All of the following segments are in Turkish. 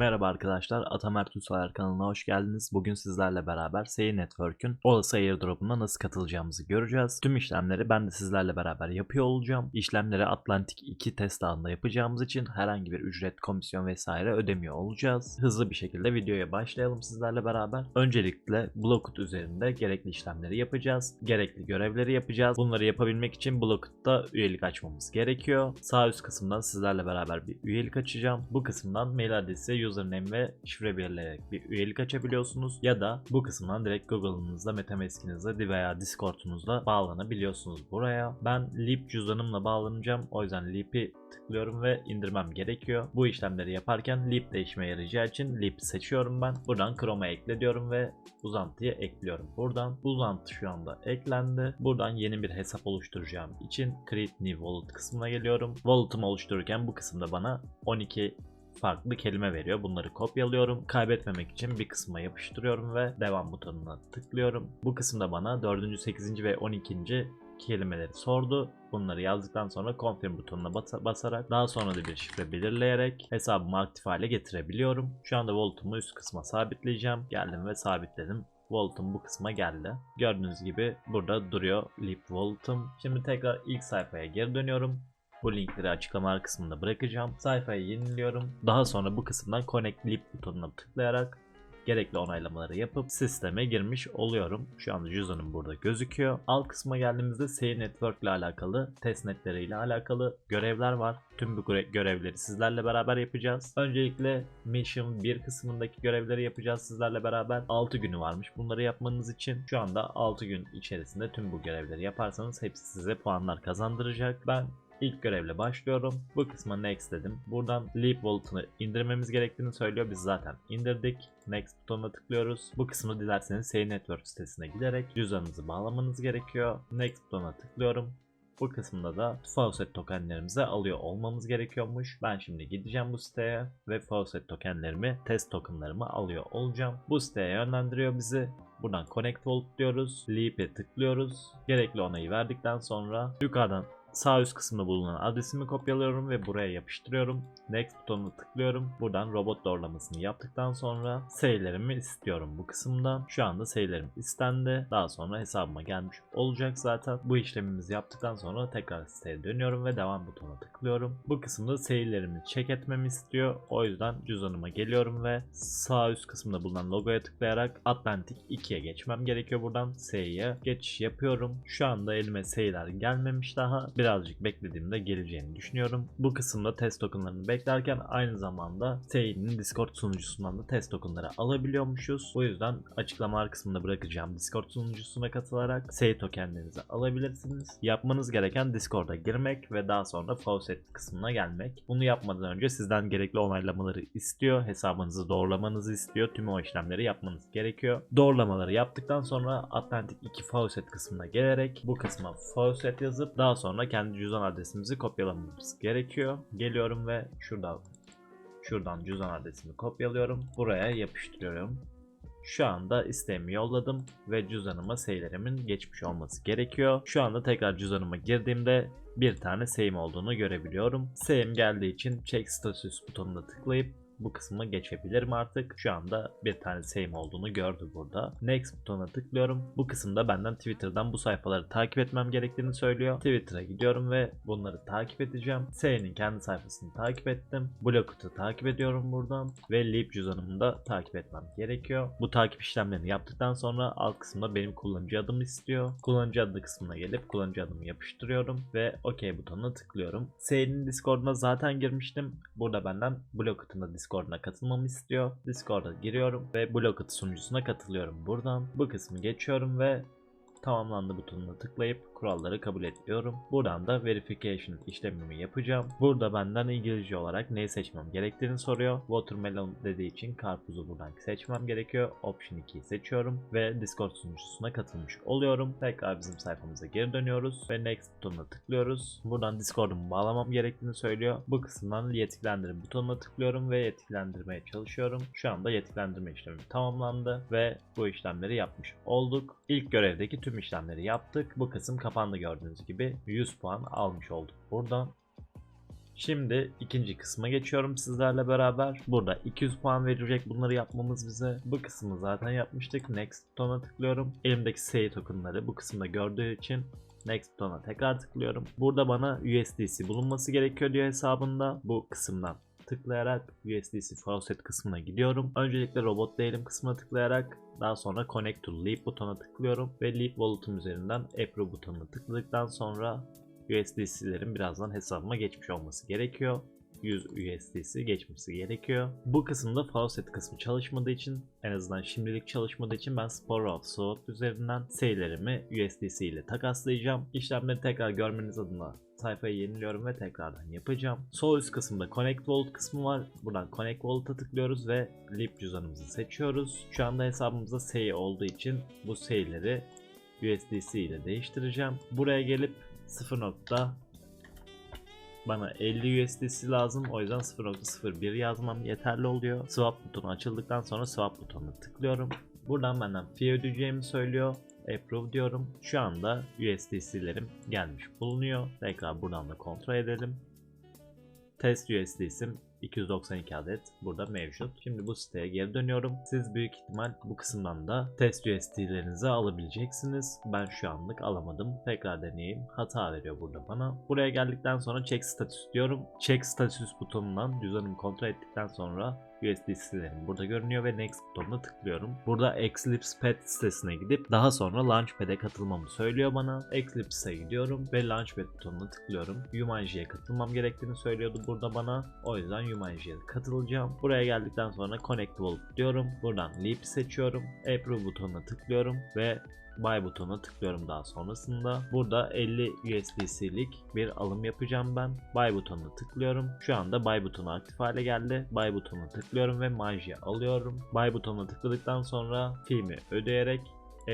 merhaba arkadaşlar. Atamer Tüsayer kanalına hoş geldiniz. Bugün sizlerle beraber Sey Network'ün olası airdrop'una nasıl katılacağımızı göreceğiz. Tüm işlemleri ben de sizlerle beraber yapıyor olacağım. İşlemleri Atlantik 2 test ağında yapacağımız için herhangi bir ücret, komisyon vesaire ödemiyor olacağız. Hızlı bir şekilde videoya başlayalım sizlerle beraber. Öncelikle Blockut üzerinde gerekli işlemleri yapacağız. Gerekli görevleri yapacağız. Bunları yapabilmek için Blockut'ta üyelik açmamız gerekiyor. Sağ üst kısımdan sizlerle beraber bir üyelik açacağım. Bu kısımdan mail adresi, username ve şifre belirleyerek bir üyelik açabiliyorsunuz. Ya da bu kısımdan direkt Google'ınızda, Metamask'inizde veya Discord'unuzda bağlanabiliyorsunuz buraya. Ben Leap cüzdanımla bağlanacağım. O yüzden Leap'i tıklıyorum ve indirmem gerekiyor. Bu işlemleri yaparken Leap de işime yarayacağı için Leap seçiyorum ben. Buradan Chrome'a ekle diyorum ve uzantıyı ekliyorum. Buradan bu uzantı şu anda eklendi. Buradan yeni bir hesap oluşturacağım için Create New Wallet kısmına geliyorum. Wallet'ımı oluştururken bu kısımda bana 12 farklı kelime veriyor. Bunları kopyalıyorum. Kaybetmemek için bir kısma yapıştırıyorum ve devam butonuna tıklıyorum. Bu kısımda bana 4. 8. ve 12. kelimeleri sordu. Bunları yazdıktan sonra confirm butonuna basa- basarak daha sonra da bir şifre belirleyerek hesabımı aktif hale getirebiliyorum. Şu anda wallet'ımı üst kısma sabitleyeceğim. Geldim ve sabitledim. Wallet'ım bu kısma geldi. Gördüğünüz gibi burada duruyor Leap Wallet'ım. Şimdi tekrar ilk sayfaya geri dönüyorum. Bu linkleri açıklamalar kısmında bırakacağım. Sayfayı yeniliyorum. Daha sonra bu kısımdan Connect Leap butonuna tıklayarak gerekli onaylamaları yapıp sisteme girmiş oluyorum. Şu anda cüzdanım burada gözüküyor. Alt kısma geldiğimizde Sey Network ile alakalı, testnetleriyle alakalı görevler var. Tüm bu göre- görevleri sizlerle beraber yapacağız. Öncelikle Mission 1 kısmındaki görevleri yapacağız sizlerle beraber. 6 günü varmış bunları yapmanız için. Şu anda 6 gün içerisinde tüm bu görevleri yaparsanız hepsi size puanlar kazandıracak. Ben İlk görevle başlıyorum. Bu kısma next dedim. Buradan Leap Wallet'ını indirmemiz gerektiğini söylüyor. Biz zaten indirdik. Next butonuna tıklıyoruz. Bu kısmı dilerseniz Say Network sitesine giderek cüzdanınızı bağlamanız gerekiyor. Next butonuna tıklıyorum. Bu kısımda da Faucet tokenlerimizi alıyor olmamız gerekiyormuş. Ben şimdi gideceğim bu siteye ve Faucet tokenlerimi, test tokenlarımı alıyor olacağım. Bu siteye yönlendiriyor bizi. Buradan Connect Wallet diyoruz. Leap'e tıklıyoruz. Gerekli onayı verdikten sonra yukarıdan Sağ üst kısımda bulunan adresimi kopyalıyorum ve buraya yapıştırıyorum. Next butonuna tıklıyorum. Buradan robot doğrulamasını yaptıktan sonra sayılarımı istiyorum bu kısımdan. Şu anda sayılarım istendi. Daha sonra hesabıma gelmiş olacak zaten. Bu işlemimizi yaptıktan sonra tekrar siteye dönüyorum ve devam butonuna tıklıyorum. Bu kısımda sayılarımı check etmemi istiyor. O yüzden cüzdanıma geliyorum ve sağ üst kısımda bulunan logoya tıklayarak Atlantic 2'ye geçmem gerekiyor buradan. S'ye geçiş yapıyorum. Şu anda elime sayılar gelmemiş daha birazcık beklediğimde geleceğini düşünüyorum. Bu kısımda test tokenlarını beklerken aynı zamanda Sey'nin Discord sunucusundan da test tokenları alabiliyormuşuz. O yüzden açıklamalar kısmında bırakacağım Discord sunucusuna katılarak Sey tokenlerinizi alabilirsiniz. Yapmanız gereken Discord'a girmek ve daha sonra Faucet kısmına gelmek. Bunu yapmadan önce sizden gerekli onaylamaları istiyor. Hesabınızı doğrulamanızı istiyor. Tüm o işlemleri yapmanız gerekiyor. Doğrulamaları yaptıktan sonra Atlantic 2 Faucet kısmına gelerek bu kısma Faucet yazıp daha sonra kendi cüzdan adresimizi kopyalamamız gerekiyor. Geliyorum ve şuradan şuradan cüzdan adresimi kopyalıyorum. Buraya yapıştırıyorum. Şu anda isteğimi yolladım ve cüzdanıma seylerimin geçmiş olması gerekiyor. Şu anda tekrar cüzdanıma girdiğimde bir tane seyim olduğunu görebiliyorum. Seyim geldiği için check status butonuna tıklayıp bu kısmı geçebilirim artık. Şu anda bir tane same olduğunu gördü burada. Next butonuna tıklıyorum. Bu kısımda benden Twitter'dan bu sayfaları takip etmem gerektiğini söylüyor. Twitter'a gidiyorum ve bunları takip edeceğim. S'nin kendi sayfasını takip ettim. Blockut'u takip ediyorum buradan. Ve Leap cüzdanımı da takip etmem gerekiyor. Bu takip işlemlerini yaptıktan sonra alt kısımda benim kullanıcı adımı istiyor. Kullanıcı adı kısmına gelip kullanıcı adımı yapıştırıyorum ve OK butonuna tıklıyorum. S'nin Discord'una zaten girmiştim. Burada benden Blockut'un da Discord'una katılmamı istiyor. Discord'a giriyorum ve Blockut sunucusuna katılıyorum buradan. Bu kısmı geçiyorum ve tamamlandı butonuna tıklayıp kuralları kabul ediyorum. Buradan da verification işlemimi yapacağım. Burada benden İngilizce olarak neyi seçmem gerektiğini soruyor. Watermelon dediği için karpuzu buradan seçmem gerekiyor. Option 2'yi seçiyorum ve Discord sunucusuna katılmış oluyorum. Tekrar bizim sayfamıza geri dönüyoruz ve next butonuna tıklıyoruz. Buradan Discord'umu bağlamam gerektiğini söylüyor. Bu kısımdan yetkilendir butonuna tıklıyorum ve yetkilendirmeye çalışıyorum. Şu anda yetkilendirme işlemi tamamlandı ve bu işlemleri yapmış olduk. İlk görevdeki tüm işlemleri yaptık. Bu kısım kapandı gördüğünüz gibi 100 puan almış olduk buradan. Şimdi ikinci kısma geçiyorum sizlerle beraber. Burada 200 puan verecek bunları yapmamız bize. Bu kısmı zaten yapmıştık. Next butona tıklıyorum. Elimdeki SEI tokenları bu kısımda gördüğü için Next butona tekrar tıklıyorum. Burada bana USDC bulunması gerekiyor diyor hesabında. Bu kısımdan tıklayarak USDC faucet kısmına gidiyorum. Öncelikle robot değilim kısmına tıklayarak daha sonra Connect to Leap butonuna tıklıyorum ve Leap Wallet'ım üzerinden Approve butonuna tıkladıktan sonra USDC'lerin birazdan hesabıma geçmiş olması gerekiyor. 100 USDC geçmesi gerekiyor. Bu kısımda faucet kısmı çalışmadığı için en azından şimdilik çalışmadığı için ben Spore of Sword üzerinden seylerimi USDC ile takaslayacağım. İşlemleri tekrar görmeniz adına sayfayı yeniliyorum ve tekrardan yapacağım. Sol üst kısımda Connect Wallet kısmı var. Buradan Connect Wallet'a tıklıyoruz ve Leap cüzdanımızı seçiyoruz. Şu anda hesabımızda SEI olduğu için bu SEI'leri USDC ile değiştireceğim. Buraya gelip 0. nokta bana 50 USDC lazım. O yüzden 0.01 yazmam yeterli oluyor. Swap butonu açıldıktan sonra swap butonuna tıklıyorum. Buradan benden fee ödeyeceğimi söylüyor. Approve diyorum. Şu anda USDC'lerim gelmiş bulunuyor. Tekrar buradan da kontrol edelim. Test USDC'm 292 adet burada mevcut. Şimdi bu siteye geri dönüyorum. Siz büyük ihtimal bu kısımdan da test USD'lerinizi alabileceksiniz. Ben şu anlık alamadım. Tekrar deneyeyim. Hata veriyor burada bana. Buraya geldikten sonra check status diyorum. Check status butonundan cüzdanımı kontrol ettikten sonra USDC'lerim burada görünüyor ve Next butonuna tıklıyorum. Burada Eclipse Pad sitesine gidip daha sonra Launchpad'e katılmamı söylüyor bana. Eclipse'e gidiyorum ve Launchpad butonuna tıklıyorum. Yumanji'ye katılmam gerektiğini söylüyordu burada bana. O yüzden Yumanji'ye katılacağım. Buraya geldikten sonra Connect Wallet diyorum. Buradan Leap seçiyorum. Approve butonuna tıklıyorum ve Buy butonuna tıklıyorum daha sonrasında. Burada 50 USDC'lik bir alım yapacağım ben. Buy butonuna tıklıyorum. Şu anda Buy butonu aktif hale geldi. Buy butonuna tıklıyorum ve Manji alıyorum. Buy butonuna tıkladıktan sonra filmi ödeyerek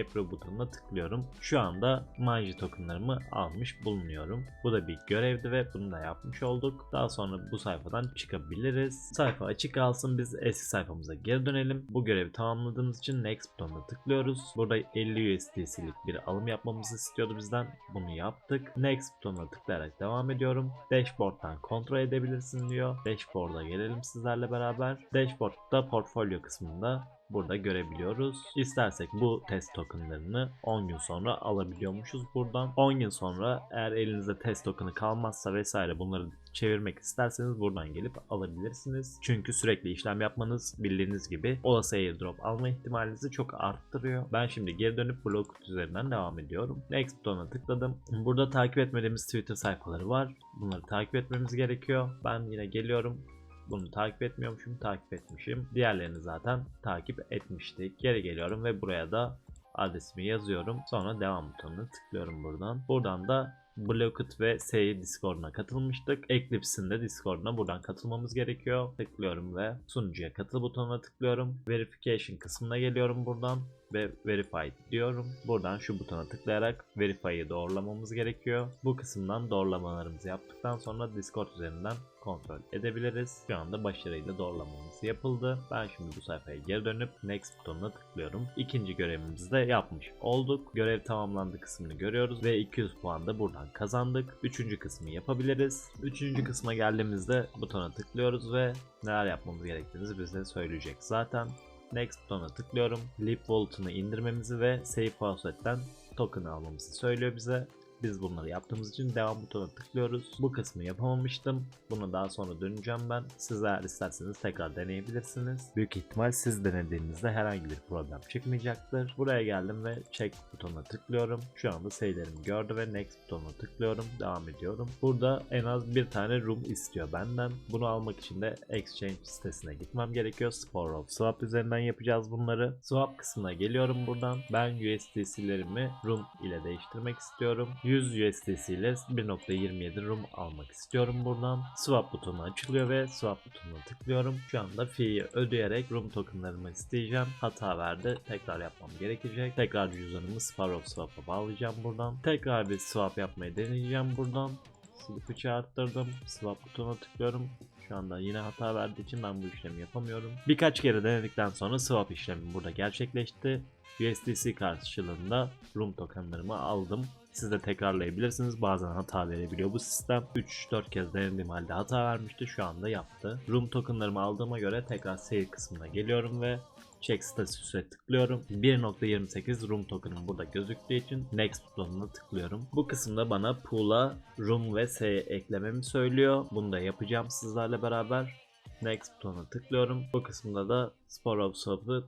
Approve butonuna tıklıyorum. Şu anda Manji tokenlarımı almış bulunuyorum. Bu da bir görevdi ve bunu da yapmış olduk. Daha sonra bu sayfadan çıkabiliriz. Sayfa açık kalsın biz eski sayfamıza geri dönelim. Bu görevi tamamladığımız için Next butonuna tıklıyoruz. Burada 50 USDC'lik bir alım yapmamızı istiyordu bizden. Bunu yaptık. Next butonuna tıklayarak devam ediyorum. Dashboard'dan kontrol edebilirsin diyor. Dashboard'a gelelim sizlerle beraber. Dashboard'da portfolyo kısmında burada görebiliyoruz. İstersek bu test tokenlarını 10 gün sonra alabiliyormuşuz buradan. 10 gün sonra eğer elinizde test tokenı kalmazsa vesaire bunları çevirmek isterseniz buradan gelip alabilirsiniz. Çünkü sürekli işlem yapmanız bildiğiniz gibi olası airdrop alma ihtimalinizi çok arttırıyor. Ben şimdi geri dönüp blog üzerinden devam ediyorum. Next butonuna tıkladım. Burada takip etmediğimiz Twitter sayfaları var. Bunları takip etmemiz gerekiyor. Ben yine geliyorum. Bunu takip etmiyormuşum, takip etmişim. Diğerlerini zaten takip etmiştik. Geri geliyorum ve buraya da adresimi yazıyorum. Sonra devam butonuna tıklıyorum buradan. Buradan da Blocked ve S'yi Discord'una katılmıştık. Eclipse'in de Discord'una buradan katılmamız gerekiyor. Tıklıyorum ve sunucuya katıl butonuna tıklıyorum. Verification kısmına geliyorum buradan ve Verify diyorum. Buradan şu butona tıklayarak Verify'ı doğrulamamız gerekiyor. Bu kısımdan doğrulamalarımızı yaptıktan sonra Discord üzerinden kontrol edebiliriz. Şu anda başarıyla doğrulamamız yapıldı. Ben şimdi bu sayfaya geri dönüp Next butonuna tıklıyorum. İkinci görevimizi de yapmış olduk. Görev tamamlandı kısmını görüyoruz ve 200 puan da buradan kazandık. Üçüncü kısmı yapabiliriz. Üçüncü kısma geldiğimizde butona tıklıyoruz ve neler yapmamız gerektiğini bize söyleyecek zaten. Next butona tıklıyorum. Leap Wallet'ını indirmemizi ve Save Faucet'ten token'ı almamızı söylüyor bize. Biz bunları yaptığımız için devam butonuna tıklıyoruz. Bu kısmı yapamamıştım. Bunu daha sonra döneceğim ben. Sizler isterseniz tekrar deneyebilirsiniz. Büyük ihtimal siz denediğinizde herhangi bir problem çıkmayacaktır. Buraya geldim ve check butonuna tıklıyorum. Şu anda sayılarımı gördü ve next butonuna tıklıyorum. Devam ediyorum. Burada en az bir tane room istiyor benden. Bunu almak için de exchange sitesine gitmem gerekiyor. Spore of Swap üzerinden yapacağız bunları. Swap kısmına geliyorum buradan. Ben USDC'lerimi room ile değiştirmek istiyorum. 100 USDC ile 1.27 room almak istiyorum buradan. Swap butonu açılıyor ve swap butonuna tıklıyorum. Şu anda fee'yi ödeyerek room tokenlarımı isteyeceğim. Hata verdi. Tekrar yapmam gerekecek. Tekrar cüzdanımı Spar of Swap'a bağlayacağım buradan. Tekrar bir swap yapmayı deneyeceğim buradan. Swap'ı arttırdım. Swap butonuna tıklıyorum. Şu anda yine hata verdiği için ben bu işlemi yapamıyorum. Birkaç kere denedikten sonra swap işlemi burada gerçekleşti. USDC karşılığında room tokenlarımı aldım. Siz de tekrarlayabilirsiniz. Bazen hata verebiliyor bu sistem. 3-4 kez denediğim halde hata vermişti. Şu anda yaptı. Room tokenlarımı aldığıma göre tekrar sale kısmına geliyorum ve Check statüse tıklıyorum. 1.28 room token'ım burada gözüktüğü için next butonuna tıklıyorum. Bu kısımda bana pool'a room ve S eklememi söylüyor. Bunu da yapacağım sizlerle beraber. Next butonuna tıklıyorum. Bu kısımda da Spore of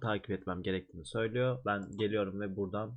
takip etmem gerektiğini söylüyor. Ben geliyorum ve buradan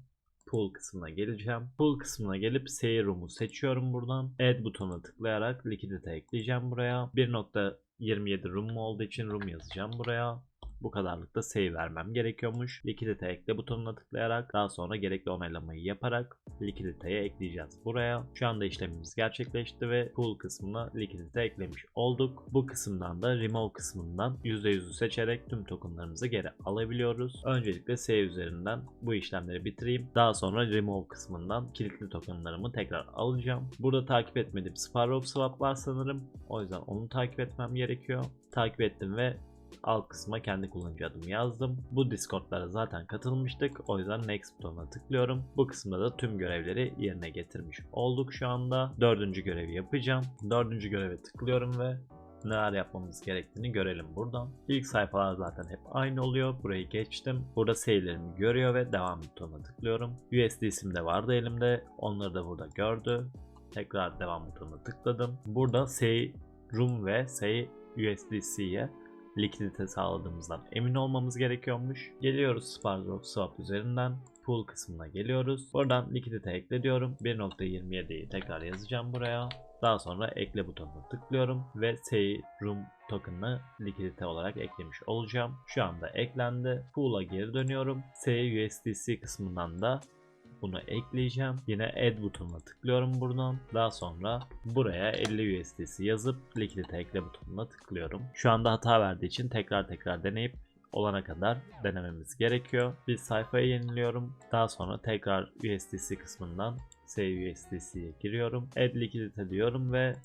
Pool kısmına geleceğim. Pool kısmına gelip Sey Room'u seçiyorum buradan. Add butonuna tıklayarak likidite ekleyeceğim buraya. 1.27 room olduğu için room yazacağım buraya. Bu kadarlık da vermem gerekiyormuş. Likidite ekle butonuna tıklayarak daha sonra gerekli onaylamayı yaparak likiditeye ekleyeceğiz buraya. Şu anda işlemimiz gerçekleşti ve pool kısmına likidite eklemiş olduk. Bu kısımdan da remove kısmından %100'ü seçerek tüm tokenlarımızı geri alabiliyoruz. Öncelikle save üzerinden bu işlemleri bitireyim. Daha sonra remove kısmından kilitli tokenlarımı tekrar alacağım. Burada takip etmediğim Sparrow Swap var sanırım. O yüzden onu takip etmem gerekiyor. Takip ettim ve alt kısma kendi kullanıcı adımı yazdım. Bu Discord'lara zaten katılmıştık. O yüzden Next butonuna tıklıyorum. Bu kısımda da tüm görevleri yerine getirmiş olduk şu anda. Dördüncü görevi yapacağım. Dördüncü göreve tıklıyorum ve neler yapmamız gerektiğini görelim buradan. İlk sayfalar zaten hep aynı oluyor. Burayı geçtim. Burada sayılarımı görüyor ve devam butonuna tıklıyorum. USD'sim de vardı elimde. Onları da burada gördü. Tekrar devam butonuna tıkladım. Burada say room ve say USDC'ye likidite sağladığımızdan emin olmamız gerekiyormuş. Geliyoruz Sparrow Swap üzerinden pool kısmına geliyoruz. Buradan likidite ekle diyorum. 1.27'yi tekrar yazacağım buraya. Daha sonra ekle butonuna tıklıyorum ve Say Room token'ını likidite olarak eklemiş olacağım. Şu anda eklendi. Pool'a geri dönüyorum. Say kısmından da bunu ekleyeceğim. Yine add butonuna tıklıyorum buradan. Daha sonra buraya 50 USDC yazıp likidite ekle butonuna tıklıyorum. Şu anda hata verdiği için tekrar tekrar deneyip olana kadar denememiz gerekiyor. Bir sayfayı yeniliyorum. Daha sonra tekrar USDC kısmından Save USDC'ye giriyorum. Add likidite diyorum ve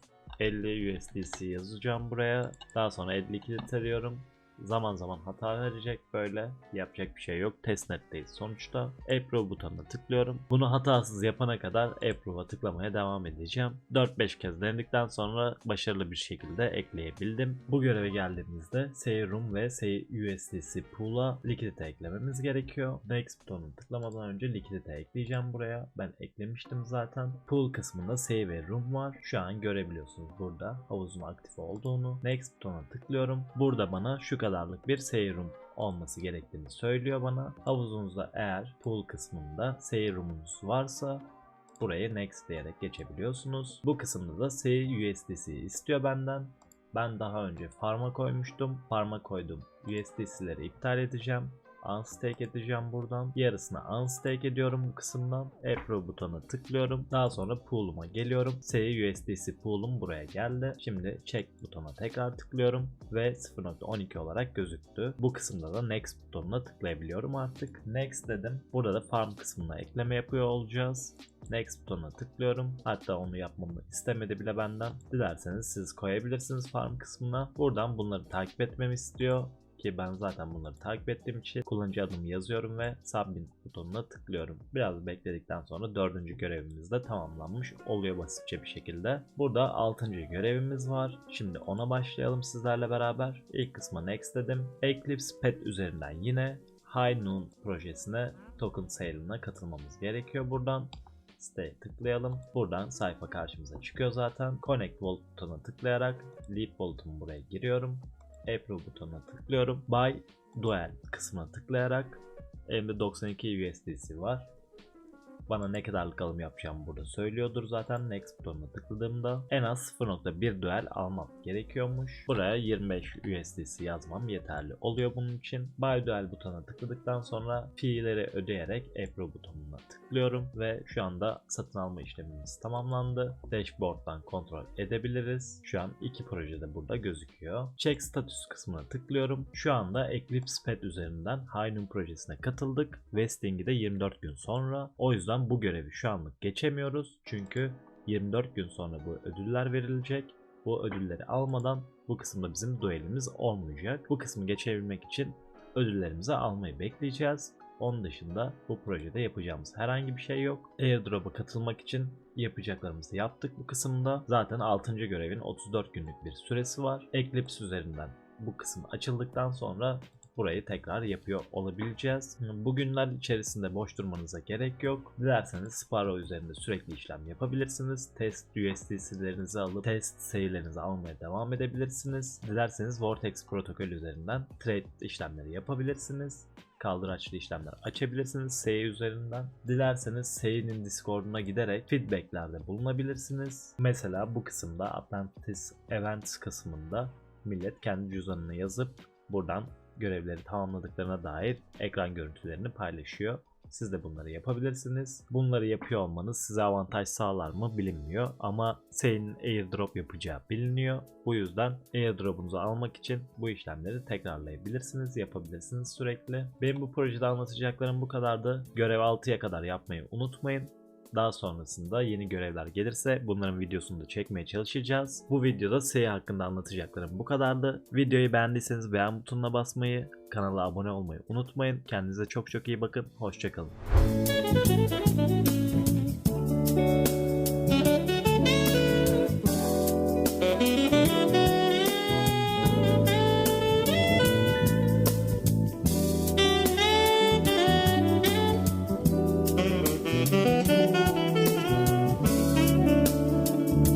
50 USDC yazacağım buraya. Daha sonra add likidite diyorum zaman zaman hata verecek böyle. Yapacak bir şey yok. Testnet'teyiz sonuçta. Approve butonuna tıklıyorum. Bunu hatasız yapana kadar Approve'a tıklamaya devam edeceğim. 4-5 kez denedikten sonra başarılı bir şekilde ekleyebildim. Bu göreve geldiğimizde Serum ve USDC Pool'a likidite eklememiz gerekiyor. Next butonuna tıklamadan önce likidite ekleyeceğim buraya. Ben eklemiştim zaten. Pool kısmında Save ve Room var. Şu an görebiliyorsunuz burada havuzun aktif olduğunu. Next butonuna tıklıyorum. Burada bana şu kadarlık bir serum olması gerektiğini söylüyor bana. Havuzunuzda eğer pool kısmında serumunuz varsa buraya next diyerek geçebiliyorsunuz. Bu kısımda da USDC istiyor benden. Ben daha önce farma koymuştum. Farma koydum. USDC'leri iptal edeceğim unstake edeceğim buradan. Yarısını unstake ediyorum bu kısımdan. Approve butonuna tıklıyorum. Daha sonra pool'uma geliyorum. SE USDC pool'um buraya geldi. Şimdi check butona tekrar tıklıyorum ve 0.12 olarak gözüktü. Bu kısımda da next butonuna tıklayabiliyorum artık. Next dedim. Burada da farm kısmına ekleme yapıyor olacağız. Next butonuna tıklıyorum. Hatta onu yapmamı istemedi bile benden. Dilerseniz siz koyabilirsiniz farm kısmına. Buradan bunları takip etmemi istiyor ki ben zaten bunları takip ettiğim için kullanıcı adımı yazıyorum ve submit butonuna tıklıyorum. Biraz bekledikten sonra dördüncü görevimiz de tamamlanmış oluyor basitçe bir şekilde. Burada altıncı görevimiz var. Şimdi ona başlayalım sizlerle beraber. İlk kısma next dedim. Eclipse Pet üzerinden yine High Noon projesine token sale'ına katılmamız gerekiyor buradan siteye tıklayalım. Buradan sayfa karşımıza çıkıyor zaten. Connect Wallet butonuna tıklayarak Leap Wallet'ımı buraya giriyorum. Approve butonuna tıklıyorum. Buy Dual kısmına tıklayarak elimde 92 USDC var. Bana ne kadarlık alım yapacağım burada söylüyordur zaten. Next butonuna tıkladığımda en az 0.1 duel almam gerekiyormuş. Buraya 25 USDC yazmam yeterli oluyor bunun için. Buy duel butonuna tıkladıktan sonra fiilleri ödeyerek Approve butonuna tıklıyorum ve şu anda satın alma işlemimiz tamamlandı. Dashboard'dan kontrol edebiliriz. Şu an iki projede burada gözüküyor. Check status kısmına tıklıyorum. Şu anda Eclipse Pet üzerinden Hynum projesine katıldık. Vesting'i de 24 gün sonra. O yüzden yüzden bu görevi şu anlık geçemiyoruz. Çünkü 24 gün sonra bu ödüller verilecek. Bu ödülleri almadan bu kısımda bizim duelimiz olmayacak. Bu kısmı geçebilmek için ödüllerimizi almayı bekleyeceğiz. Onun dışında bu projede yapacağımız herhangi bir şey yok. Airdrop'a katılmak için yapacaklarımızı yaptık bu kısımda. Zaten 6. görevin 34 günlük bir süresi var. Eclipse üzerinden bu kısım açıldıktan sonra burayı tekrar yapıyor olabileceğiz. Bugünler içerisinde boş durmanıza gerek yok. Dilerseniz Sparrow üzerinde sürekli işlem yapabilirsiniz. Test USDC'lerinizi alıp test sayılarınızı almaya devam edebilirsiniz. Dilerseniz Vortex protokol üzerinden trade işlemleri yapabilirsiniz kaldıraçlı işlemler açabilirsiniz SE üzerinden. Dilerseniz SE'nin Discord'una giderek feedbacklerde bulunabilirsiniz. Mesela bu kısımda Atlantis Events kısmında millet kendi cüzdanını yazıp buradan görevleri tamamladıklarına dair ekran görüntülerini paylaşıyor. Siz de bunları yapabilirsiniz. Bunları yapıyor olmanız size avantaj sağlar mı bilinmiyor ama senin airdrop yapacağı biliniyor. Bu yüzden airdrop'unuzu almak için bu işlemleri tekrarlayabilirsiniz, yapabilirsiniz sürekli. Benim bu projede anlatacaklarım bu kadardı. Görev 6'ya kadar yapmayı unutmayın. Daha sonrasında yeni görevler gelirse bunların videosunu da çekmeye çalışacağız. Bu videoda SEO hakkında anlatacaklarım bu kadardı. Videoyu beğendiyseniz beğen butonuna basmayı, kanala abone olmayı unutmayın. Kendinize çok çok iyi bakın. Hoşçakalın.